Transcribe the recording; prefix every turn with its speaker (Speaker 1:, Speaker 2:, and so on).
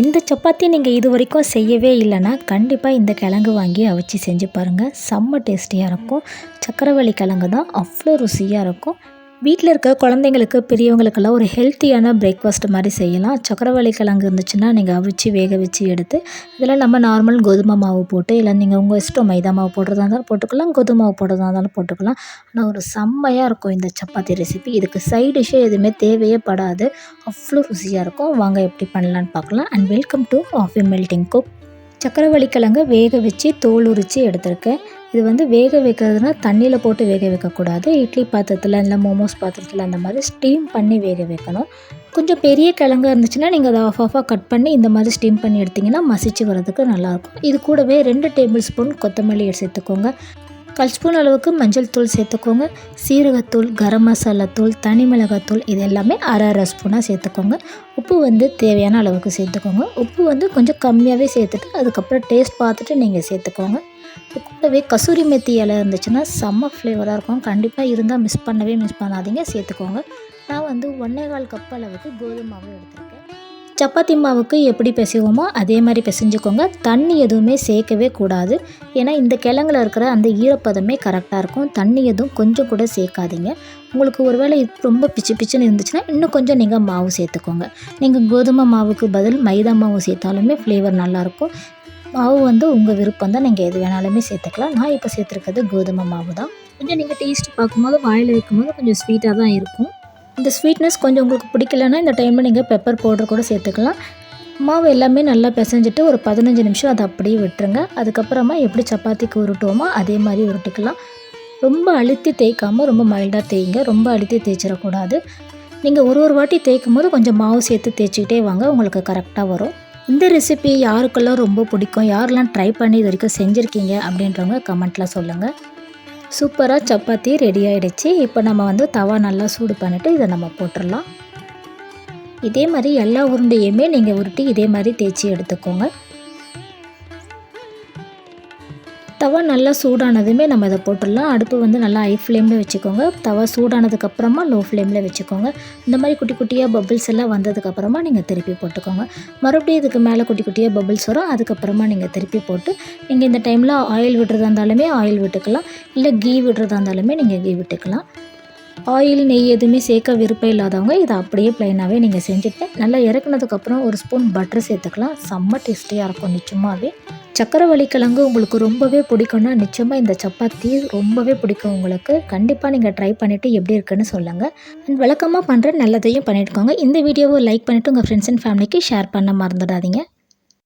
Speaker 1: இந்த சப்பாத்தி நீங்கள் இது வரைக்கும் செய்யவே இல்லைன்னா கண்டிப்பாக இந்த கிழங்கு வாங்கி அவிச்சு செஞ்சு பாருங்கள் செம்ம டேஸ்டியாக இருக்கும். சக்கரவள்ளி கிழங்கு தான் அவ்வளோ ருசியாக இருக்கும். வீட்டில் இருக்க குழந்தைங்களுக்கு பெரியவங்களுக்கெல்லாம் ஒரு ஹெல்த்தியான பிரேக்ஃபாஸ்ட் மாதிரி செய்யலாம். சக்கரவள்ளி கிழங்கு இருந்துச்சுன்னா நீங்கள் அவிச்சு வேக வச்சு எடுத்து இதில் நம்ம நார்மல் கோதுமை மாவு போட்டு இல்லை நீங்கள் உங்கள் இஷ்டம் மைதா மாவு போடுறதா இருந்தாலும் போட்டுக்கலாம் கோதுமை மாவு போடுறதா இருந்தாலும் போட்டுக்கலாம். ஆனால் ஒரு செம்மையாக இருக்கும் இந்த சப்பாத்தி ரெசிபி இதுக்கு சைட் டிஷ்ஷே எதுவுமே தேவையே படாது. அவ்வளோ ருசியாக இருக்கும். வாங்க எப்படி பண்ணலான்னு பார்க்கலாம். And welcome to Aafi melting cook சக்கரவள்ளி கிழங்கு வேக வச்சு தோல் உரித்து எடுத்திருக்கேன். இது வந்து வேக வைக்கிறதுனா தண்ணியில் போட்டு வேக வைக்கக்கூடாது. இட்லி பாத்திரத்தில் இல்லை மோமோஸ் பாத்திரத்தில் அந்த மாதிரி ஸ்டீம் பண்ணி வேக வைக்கணும். கொஞ்சம் பெரிய கிழங்கு இருந்துச்சுன்னா நீங்கள் அதை ஆஃப் ஆஃபாக கட் பண்ணி இந்த மாதிரி ஸ்டீம் பண்ணி எடுத்திங்கன்னா மசிச்சு வரதுக்கு நல்லாயிருக்கும். இது கூடவே ரெண்டு டேபிள் ஸ்பூன் கொத்தமல்லி சேர்த்துக்கோங்க. கல் ஸ்பூன் அளவுக்கு மஞ்சள் தூள் சேர்த்துக்கோங்க. சீரகத்தூள் கரம் மசாலா தூள் தனி மிளகாத்தூள் இது எல்லாமே அரை அரை ஸ்பூனாக சேர்த்துக்கோங்க. உப்பு வந்து தேவையான அளவுக்கு சேர்த்துக்கோங்க. உப்பு வந்து கொஞ்சம் கம்மியாகவே சேர்த்துட்டு அதுக்கப்புறம் டேஸ்ட் பார்த்துட்டு நீங்கள் சேர்த்துக்கோங்க. இது கூடவே கசூரி மெத்தி இலை இருந்துச்சுன்னா செம்ம ஃப்ளேவராக இருக்கும். கண்டிப்பாக இருந்தால் மிஸ் பண்ணவே மிஸ் பண்ணாதீங்க. சேர்த்துக்கோங்க. நான் வந்து ஒன்றே கால் கப் அளவுக்கு கோதுமை மாவு எடுத்திருக்கேன். சப்பாத்தி மாவுக்கு எப்படி பிசைவோமோ அதே மாதிரி பிசைஞ்சுக்கோங்க. தண்ணி எதுவுமே சேர்க்கவே கூடாது. ஏன்னா இந்த கிழங்குல இருக்கிற அந்த ஈரப்பதமே கரெக்டாக இருக்கும். தண்ணி எதுவும் கொஞ்சம் கூட சேர்க்காதீங்க. உங்களுக்கு ஒருவேளை இது ரொம்ப பிச்சு பிச்சுன்னு இருந்துச்சுன்னா இன்னும் கொஞ்சம் நீங்கள் மாவு சேர்த்துக்கோங்க. நீங்கள் கோதுமை மாவுக்கு பதில் மைதா மாவு சேர்த்தாலுமே ஃப்ளேவர் நல்லாயிருக்கும் மாவு வந்து உங்கள் விருப்பம் தான் நீங்கள் எது வேணாலுமே சேர்த்துக்கலாம். நான் இப்போ சேர்த்துருக்கிறது கோதுமை மாவு தான். கொஞ்சம் நீங்கள் டேஸ்ட் பார்க்கும்போது வாயில் வைக்கும்போது கொஞ்சம் ஸ்வீட்டாக தான் இருக்கும். இந்த ஸ்வீட்னஸ் கொஞ்சம் உங்களுக்கு பிடிக்கலன்னா இந்த டைமில் நீங்கள் பெப்பர் பவுடர் கூட சேர்த்துக்கலாம். மாவு எல்லாமே நல்லா பிசைஞ்சிட்டு ஒரு பதினஞ்சு நிமிஷம் அதை அப்படியே விட்டுருங்க. அதுக்கப்புறமா எப்படி சப்பாத்திக்கு உருட்டுவோமோ அதே மாதிரி உருட்டிக்கலாம். ரொம்ப அழுத்தி தேய்க்காமல் ரொம்ப மைல்டாக தேய்ங்க. ரொம்ப அழுத்தி தேய்ச்சிடக்கூடாது. நீங்கள் ஒரு ஒரு வாட்டி தேய்க்கும் போது கொஞ்சம் மாவு சேர்த்து தேய்ச்சிக்கிட்டே வாங்க. உங்களுக்கு கரெக்டாக வரும். இந்த ரெசிபி யாருக்கெல்லாம் ரொம்ப பிடிக்கும்? யாரெல்லாம் ட்ரை பண்ணி இது வரைக்கும் செஞ்சுருக்கீங்க? அப்படின்றவங்க கமெண்ட்டில் சொல்லுங்கள் சூப்பராக சப்பாத்தி ரெடி ஆகிடுச்சு இப்போ நம்ம வந்து தவா நல்லா சூடு பண்ணிவிட்டு இதை நம்ம போட்டுடலாம். இதே மாதிரி எல்லா உருண்டையுமே நீங்கள் உருட்டி இதே மாதிரி தேய்ச்சி எடுத்துக்கோங்க. தவா நல்லா சூடானதுமே நம்ம இதை போட்டுடலாம். அடுப்பு வந்து நல்லா ஹை ஃப்ளேமில் வச்சுக்கோங்க. தவா சூடானதுக்கப்புறமா லோ ஃப்ளேமில் வச்சுக்கோங்க. இந்த மாதிரி குட்டி குட்டியாக பபிள்ஸ் எல்லாம் வந்ததுக்கப்புறமா நீங்கள் திருப்பி போட்டுக்கோங்க. மறுபடியும் இதுக்கு மேலே குட்டி குட்டியாக பபிள்ஸ் வரும். அதுக்கப்புறமா நீங்கள் திருப்பி போட்டு நீங்கள் இந்த டைமில் ஆயில் விடுறதா இருந்தாலுமே ஆயில் விட்டுக்கலாம். இல்லை கீ விடுறதா இருந்தாலுமே நீங்கள் கீ விட்டுக்கலாம். ஆயில் நெய் எதுவுமே சேர்க்க விருப்பம் இல்லாதவங்க இதை அப்படியே ப்ளைனாகவே நீங்கள் செஞ்சுட்டு நல்லா இறக்குனதுக்கப்புறம் ஒரு ஸ்பூன் பட்டர் சேர்த்துக்கலாம். செம்ம டேஸ்டியாக இருக்கும் நிச்சயமாகவே சக்கரவள்ளி கிழங்கு உங்களுக்கு ரொம்பவே பிடிக்கும்னா நிச்சயமாக இந்த சப்பாத்தி ரொம்பவே பிடிக்கும் உங்களுக்கு. கண்டிப்பாக நீங்கள் ட்ரை பண்ணிவிட்டு எப்படி இருக்குன்னு சொல்லுங்கள் அண்ட் விளக்கமாக பண்ணுற நல்லதையும் பண்ணிட்டுக்கோங்க. இந்த வீடியோவை லைக் பண்ணிவிட்டு உங்கள் ஃப்ரெண்ட்ஸ் அண்ட் ஃபேமிலிக்கு ஷேர் பண்ண மறந்துடாதீங்க.